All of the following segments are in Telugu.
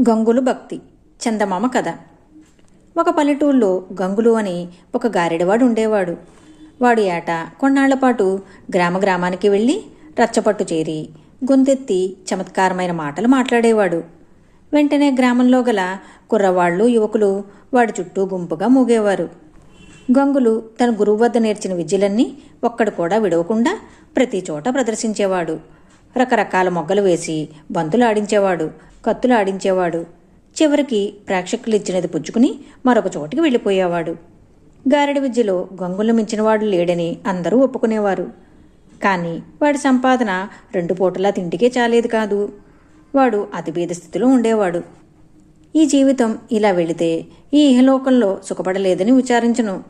గంగులు భక్తి చందమామ కథ. ఒక పల్లెటూళ్ళలో గంగులు అని ఒక గారెడవాడు ఉండేవాడు. వాడు ఏట కొన్నాళ్ళపాటు గ్రామ గ్రామానికి వెళ్ళి రచ్చపట్టు చేరి గొంతెత్తి చమత్కారమైన మాటలు మాట్లాడేవాడు. వెంటనే గ్రామంలో గల కుర్రవాళ్ళు యువకులు వాడి చుట్టూ గుంపుగా మూగేవారు. గంగులు తన గురువు వద్ద నేర్చిన విద్యలన్నీ ఒక్కడు కూడా విడవకుండా ప్రతి చోట ప్రదర్శించేవాడు. రకరకాల మొగ్గలు వేసి బంతులు ఆడించేవాడు. కత్తులు ఆడించేవాడు. చివరికి ప్రేక్షకులు ఇచ్చినది పుచ్చుకుని మరొక చోటికి వెళ్ళిపోయేవాడు. గారడి విద్యలో గంగులు మించినవాడు లేడని అందరూ ఒప్పుకునేవారు. కానీ వాడి సంపాదన రెండు పూటలా తిండికే చాలేదు కాదు. వాడు అతిభేద స్థితిలో ఉండేవాడు. ఈ జీవితం ఇలా వెళితే ఈ ఇహలోకంలో సుఖపడలేదని విచారించను.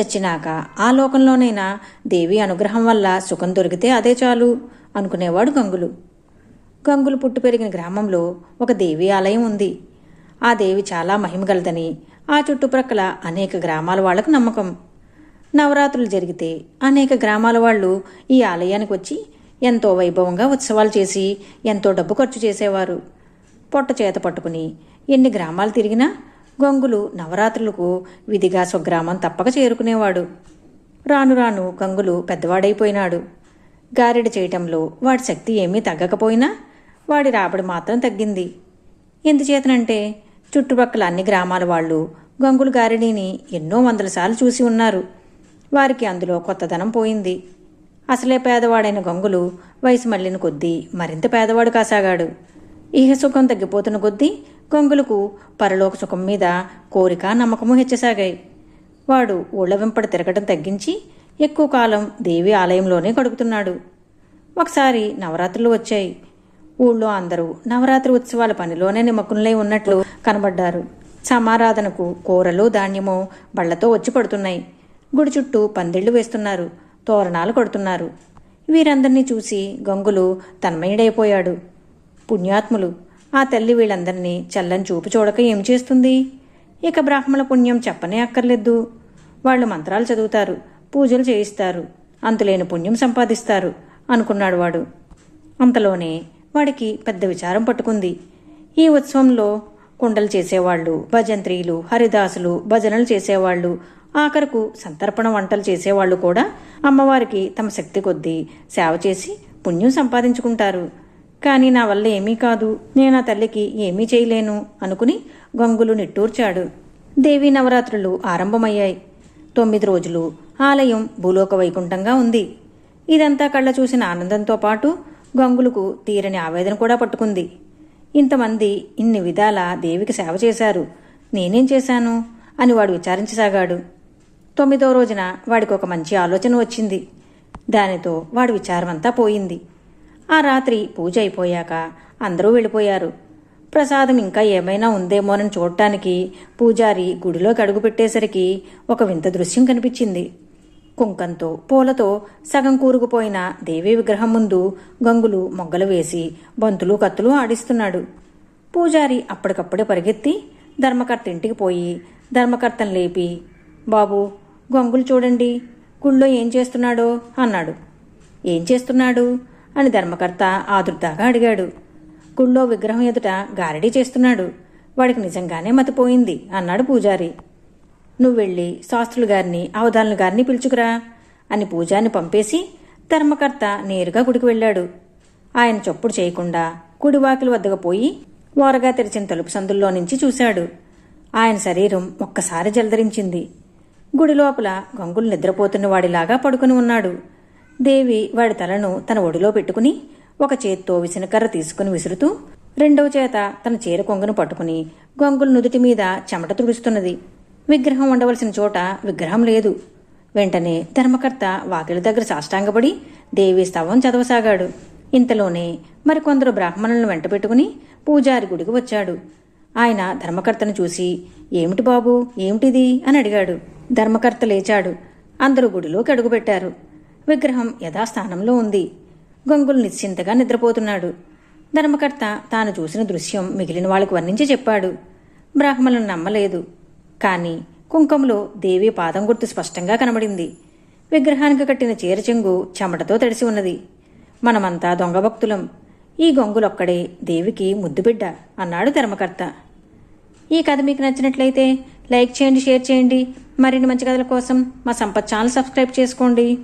చచ్చినాక ఆ లోకంలోనైనా దేవి అనుగ్రహం వల్ల సుఖం దొరికితే అదే చాలు అనుకునేవాడు గంగులు. గంగులు పుట్టు పెరిగిన గ్రామంలో ఒక దేవి ఆలయం ఉంది. ఆ దేవి చాలా మహిమగలదని ఆ చుట్టుప్రక్కల అనేక గ్రామాల వాళ్ళకు నమ్మకం. నవరాత్రులు జరిగితే అనేక గ్రామాల వాళ్ళు ఈ ఆలయానికి వచ్చి ఎంతో వైభవంగా ఉత్సవాలు చేసి ఎంతో డబ్బు ఖర్చు చేసేవారు. పొట్ట చేత పట్టుకుని ఎన్ని గ్రామాలు తిరిగినా గంగులు నవరాత్రులకు విధిగా స్వగ్రామం తప్పక చేరుకునేవాడు. రాను రాను గంగులు పెద్దవాడైపోయినాడు. గారెడి చేయటంలో వాడి శక్తి ఏమీ తగ్గకపోయినా వాడి రాబడి మాత్రం తగ్గింది. ఎందుచేతనంటే చుట్టుపక్కల అన్ని గ్రామాల వాళ్ళు గంగుల గారిడిని ఎన్నో వందల సార్లు చూసి ఉన్నారు. వారికి అందులో కొత్తదనం పోయింది. అసలే పేదవాడైన గంగులు వయసు మళ్ళిన కొద్దీ మరింత పేదవాడు కాసాగాడు. ఇహ సుఖం తగ్గిపోతున్న కొద్దీ గంగులకు పరలోక సుఖం మీద కోరిక నమ్మకము హెచ్చసాగాయి. వాడు ఊళ్ళ వెంపడి తిరగడం తగ్గించి ఎక్కువ కాలం దేవి ఆలయంలోనే గడుపుతున్నాడు. ఒకసారి నవరాత్రులు వచ్చాయి. ఊళ్ళో అందరూ నవరాత్రి ఉత్సవాల పనిలోనే నిమగ్నులై ఉన్నట్లు కనబడ్డారు. సమారాధనకు కూరలు ధాన్యము బళ్ళతో వచ్చి పడుతున్నాయి. గుడి చుట్టూ పందిళ్ళు వేస్తున్నారు. తోరణాలు కొడుతున్నారు. వీరందరినీ చూసి గంగులు తన్మయుడైపోయాడు. పుణ్యాత్ములు ఆ తల్లి వీళ్ళందరినీ చల్లని చూపు చూడక ఏం చేస్తుంది? ఇక బ్రాహ్మణ పుణ్యం చెప్పనే అక్కర్లేదు. వాళ్ళు మంత్రాలు చదువుతారు పూజలు చేయిస్తారు. అంతులేని పుణ్యం సంపాదిస్తారు అనుకున్నాడు వాడు. అంతలోనే వాడికి పెద్ద విచారం పట్టుకుంది. ఈ ఉత్సవంలో కుండలు చేసేవాళ్ళు భజంత్రీలు హరిదాసులు భజనలు చేసేవాళ్ళు ఆఖరకు సంతర్పణ వంటలు చేసేవాళ్ళు కూడా అమ్మవారికి తమ శక్తి కొద్దీ సేవ చేసి పుణ్యం సంపాదించుకుంటారు. కానీ నా వల్ల ఏమీ కాదు నేను ఆ తల్లికి ఏమీ చేయలేను అనుకుని గంగులు నిట్టూర్చాడు. దేవీ నవరాత్రులు ఆరంభమయ్యాయి. తొమ్మిది రోజులు ఆలయం భూలోక వైకుంఠంగా ఉంది. ఇదంతా కళ్ళ చూసిన ఆనందంతో పాటు గంగులకు తీరని ఆవేదన కూడా పట్టుకుంది. ఇంతమంది ఇన్ని విధాల దేవికి సేవ చేశారు. నేనేం చేశాను? అని వాడు విచారించసాగాడు. తొమ్మిదో రోజున వాడికి ఒక మంచి ఆలోచన వచ్చింది. దానితో వాడి విచారమంతా పోయింది. ఆ రాత్రి పూజ అయిపోయాక అందరూ వెళ్ళిపోయారు. ప్రసాదం ఇంకా ఏమైనా ఉందేమోనని చూడటానికి పూజారి గుడిలోకి అడుగుపెట్టేసరికి ఒక వింత దృశ్యం కనిపించింది. కుంకంతో పూలతో సగం కూరుకుపోయిన దేవీ విగ్రహం ముందు గంగులు మొగ్గలు వేసి బంతులు కత్తులు ఆడిస్తున్నాడు. పూజారి అప్పటికప్పుడే పరిగెత్తి ధర్మకర్త ఇంటికి పోయి ధర్మకర్తను లేపి బాబు గంగులు చూడండి గుళ్ళో ఏం చేస్తున్నాడో? అన్నాడు. ఏం చేస్తున్నాడు? అని ధర్మకర్త ఆదుర్దాగా అడిగాడు. గుళ్ళో విగ్రహం ఎదుట గారడీ చేస్తున్నాడు. వాడికి నిజంగానే మతిపోయింది అన్నాడు పూజారి. నువ్వు వెళ్ళి శాస్త్రులు గారిని అవధానులు గారిని పిలుచుకురా అని పూజాన్ని పంపేసి ధర్మకర్త నేరుగా గుడికి వెళ్ళాడు. ఆయన చప్పుడు చేయకుండా కుడివాకిలి వద్దకు పోయి ఓరగా తెరిచిన తలుపు సందుల్లో నుంచి చూశాడు. ఆయన శరీరం ఒక్కసారి జలధరించింది. గుడి లోపల గంగులు నిద్రపోతున్న వాడిలాగా పడుకుని ఉన్నాడు. దేవి వాడి తలను తన ఒడిలో పెట్టుకుని ఒక చేత్తో విసనకర్ర తీసుకుని విసురుతూ రెండవ చేత తన చీర కొంగును పట్టుకుని గంగులు నుదుటి మీద చెమట తుడుస్తున్నది. విగ్రహం ఉండవలసిన చోట విగ్రహం లేదు. వెంటనే ధర్మకర్త వాకిలి దగ్గర సాష్టాంగపడి దేవి స్తవం చదవసాగాడు. ఇంతలోనే మరికొందరు బ్రాహ్మణులను వెంట పెట్టుకుని పూజారి గుడికి వచ్చాడు. ఆయన ధర్మకర్తను చూసి ఏమిటి బాబు ఏమిటిది? అని అడిగాడు. ధర్మకర్త లేచాడు. అందరూ గుడిలోకి అడుగుపెట్టారు. విగ్రహం యథాస్థానంలో ఉంది. గొంగులు నిశ్చింతగా నిద్రపోతున్నాడు. ధర్మకర్త తాను చూసిన దృశ్యం మిగిలిన వాళ్ళకు వర్ణించి చెప్పాడు. బ్రాహ్మణులను నమ్మలేదు. కానీ కుంకంలో దేవి పాదం గుర్తు స్పష్టంగా కనబడింది. విగ్రహానికి కట్టిన చీర చెంగు చెమటతో తడిసి ఉన్నది. మనమంతా దొంగ భక్తులం. ఈ గొంగులొక్కడే దేవికి ముద్దుబిడ్డ అన్నాడు ధర్మకర్త. ఈ కథ మీకు నచ్చినట్లయితే లైక్ చేయండి షేర్ చేయండి. మరిన్ని మంచి కథల కోసం మా సంపత్ ఛానల్ సబ్స్క్రైబ్ చేసుకోండి.